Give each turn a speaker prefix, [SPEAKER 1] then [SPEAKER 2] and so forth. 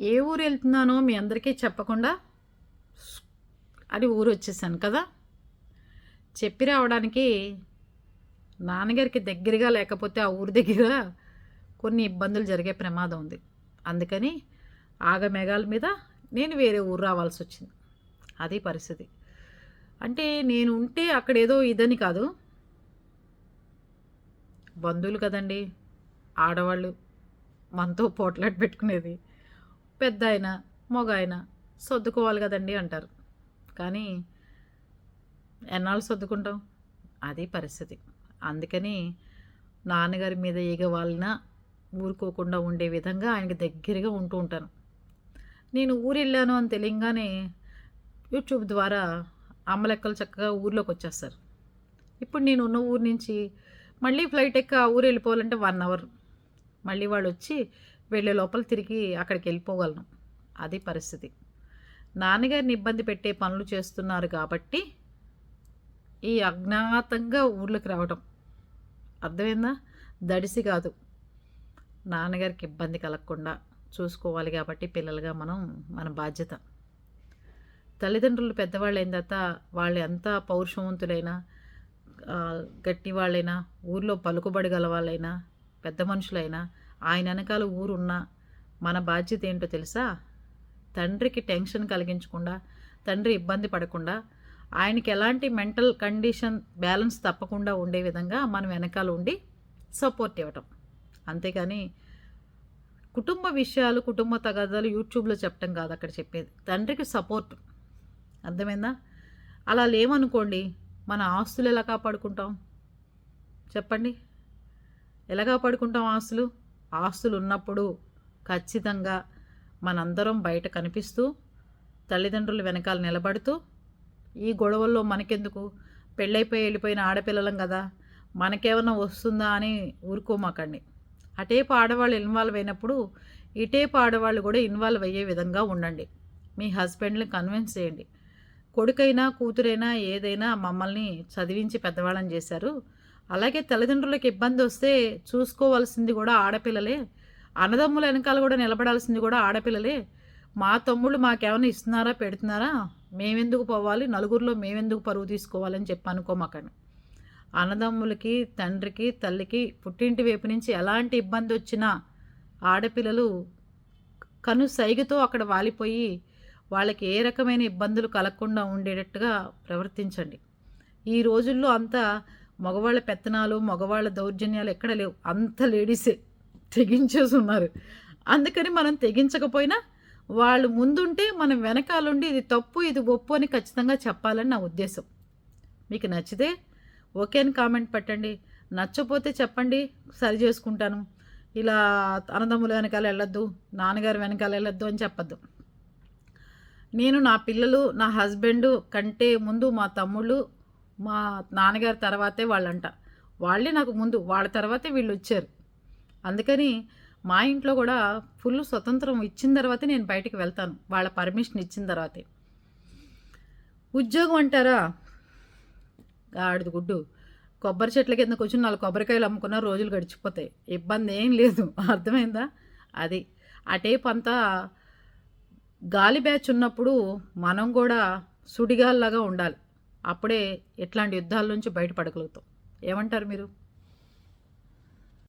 [SPEAKER 1] ఏ ఊరు వెళ్తున్నానో మీ అందరికీ చెప్పకుండా అది ఊరు వచ్చేసాను కదా. చెప్పి రావడానికి నాన్నగారికి దగ్గరగా లేకపోతే ఆ ఊరి దగ్గర కొన్ని ఇబ్బందులు జరిగే ప్రమాదం ఉంది. అందుకని ఆగమేఘాల మీద నేను వేరే ఊరు రావాల్సి వచ్చింది. అది పరిస్థితి. అంటే నేను ఉంటే అక్కడ ఏదో ఇదని కాదు. బంధువులు కదండి ఆడవాళ్ళు మనతో పోట్లాట పెట్టుకునేది. పెద్ద ఆయన మగ ఆయన సర్దుకోవాలి కదండి అంటారు. కానీ ఎన్నాళ్ళు సర్దుకుంటాం? అది పరిస్థితి. అందుకని నాన్నగారి మీద ఈగ వాళ్ళన ఊరుకోకుండా ఉండే విధంగా ఆయనకి దగ్గరగా ఉంటూ ఉంటాను. నేను ఊరు వెళ్ళాను అని తెలియగానే యూట్యూబ్ ద్వారా అమ్మలెక్కలు చక్కగా ఊర్లోకి వచ్చేస్తారు. ఇప్పుడు నేను ఉన్న ఊరు నుంచి మళ్ళీ ఫ్లైట్ ఎక్క ఆ ఊరు వెళ్ళిపోవాలంటే వన్ అవర్. మళ్ళీ వాళ్ళు వచ్చి వెళ్ళే లోపల తిరిగి అక్కడికి వెళ్ళిపోగలను. అది పరిస్థితి. నాన్నగారిని ఇబ్బంది పెట్టే పనులు చేస్తున్నారు కాబట్టి ఈ అజ్ఞాతంగా ఊర్లోకి రావడం అర్థమైందా? దడిసి కాదు. నాన్నగారికి ఇబ్బంది కలగకుండా చూసుకోవాలి కాబట్టి పిల్లలుగా మనం మన బాధ్యత. తల్లిదండ్రులు పెద్దవాళ్ళు అయిన తర్వాత వాళ్ళు ఎంత పౌరుషవంతులైనా గట్టి వాళ్ళైనా ఊర్లో పలుకుబడి గల వాళ్ళైనా పెద్ద మనుషులైనా ఆయన వెనకాల ఊరున్నా మన బాధ్యత ఏంటో తెలుసా? తండ్రికి టెన్షన్ కలిగించకుండా తండ్రి ఇబ్బంది పడకుండా ఆయనకి ఎలాంటి మెంటల్ కండిషన్ బ్యాలెన్స్ తప్పకుండా ఉండే విధంగా మనం వెనకాల ఉండి సపోర్ట్ ఇవ్వటం. అంతేకాని కుటుంబ విషయాలు కుటుంబ తగాదాలు యూట్యూబ్లో చెప్పడం కాదు అక్కడ చెప్పేది. తండ్రికి సపోర్ట్. అర్థమైందా? అలా లేవనుకోండి మన ఆస్తులు ఎలా కాపాడుకుంటాం? చెప్పండి. ఎలా కాపాడుకుంటాం ఆస్తులు? ఆస్తులు ఉన్నప్పుడు ఖచ్చితంగా మనందరం బయట కనిపిస్తూ తల్లిదండ్రులు వెనకాల నిలబడుతూ ఈ గొడవల్లో మనకెందుకు? పెళ్ళైపోయి వెళ్ళిపోయిన ఆడపిల్లలం కదా మనకేమన్నా వస్తుందా అని ఊరుకోమాకండి. అటేపు ఆడవాళ్ళు ఇన్వాల్వ్ అయినప్పుడు ఇటేపు ఆడవాళ్ళు కూడా ఇన్వాల్వ్ అయ్యే విధంగా ఉండండి. మీ హస్బెండ్ని కన్విన్స్ చేయండి. కొడుకైనా కూతురైనా ఏదైనా మమ్మల్ని చదివించి పెద్దవాళ్ళని చేశారు. అలాగే తల్లిదండ్రులకు ఇబ్బంది వస్తే చూసుకోవాల్సింది కూడా ఆడపిల్లలే. అన్నదమ్ముల వెనకాల కూడా నిలబడాల్సింది కూడా ఆడపిల్లలే. మా తమ్ముళ్ళు మాకేమైనా ఇస్తున్నారా పెడుతున్నారా? మేమెందుకు పోవాలి? నలుగురిలో మేమెందుకు పరువు తీసుకోవాలని చెప్పి అనుకోమాకండి అన్నదమ్ములకి తండ్రికి తల్లికి పుట్టింటి వైపు నుంచి ఎలాంటి ఇబ్బంది వచ్చినా ఆడపిల్లలు కను సైగతో అక్కడ వాలిపోయి వాళ్ళకి ఏ రకమైన ఇబ్బందులు కలగకుండా ఉండేటట్టుగా ప్రవర్తించండి. ఈ రోజుల్లో అంతా మగవాళ్ళ పెత్తనాలు మగవాళ్ళ దౌర్జన్యాలు ఎక్కడ లేవు. అంత లేడీసే తెగించేసి ఉన్నారు అందుకని మనం తెగించకపోయినా వాళ్ళు ముందుంటే మనం వెనకాలండి ఇది తప్పు ఇది ఒప్పు అని ఖచ్చితంగా చెప్పాలని నా ఉద్దేశం. మీకు నచ్చితే ఓకే అని కామెంట్ పెట్టండి. నచ్చపోతే చెప్పండి. సరి చేసుకుంటాను. ఇలా అన్నదమ్ముల వెనకాల వెళ్ళొద్దు నాన్నగారు వెనకాల వెళ్ళొద్దు అని చెప్పద్దు. నేను నా పిల్లలు నా హస్బెండ్ కంటే ముందు మా తమ్ముళ్ళు మా నాన్నగారి తర్వాతే వాళ్ళంట. వాళ్ళే నాకు ముందు వాళ్ళ తర్వాతే వీళ్ళు వచ్చారు అందుకని మా ఇంట్లో కూడా ఫుల్ స్వతంత్రం ఇచ్చిన తర్వాతే నేను బయటకు వెళ్తాను. వాళ్ళ పర్మిషన్ ఇచ్చిన తర్వాతే. ఉద్యోగం అంటారా? గాడిద గుడ్డు. కొబ్బరి చెట్ల కింద కూర్చొని నాలుగు కొబ్బరికాయలు అమ్ముకున్న రోజులు గడిచిపోతాయి. ఇబ్బంది ఏం లేదు. అర్థమైందా? అది. ఆ టేప్ అంతా గాలి బ్యాచ్ ఉన్నప్పుడు మనం కూడా సుడిగాల్లాగా ఉండాలి. అప్పుడే ఇట్లాంటి యుద్ధాల నుంచి బయటపడగలుగుతాం. ఏమంటారు మీరు?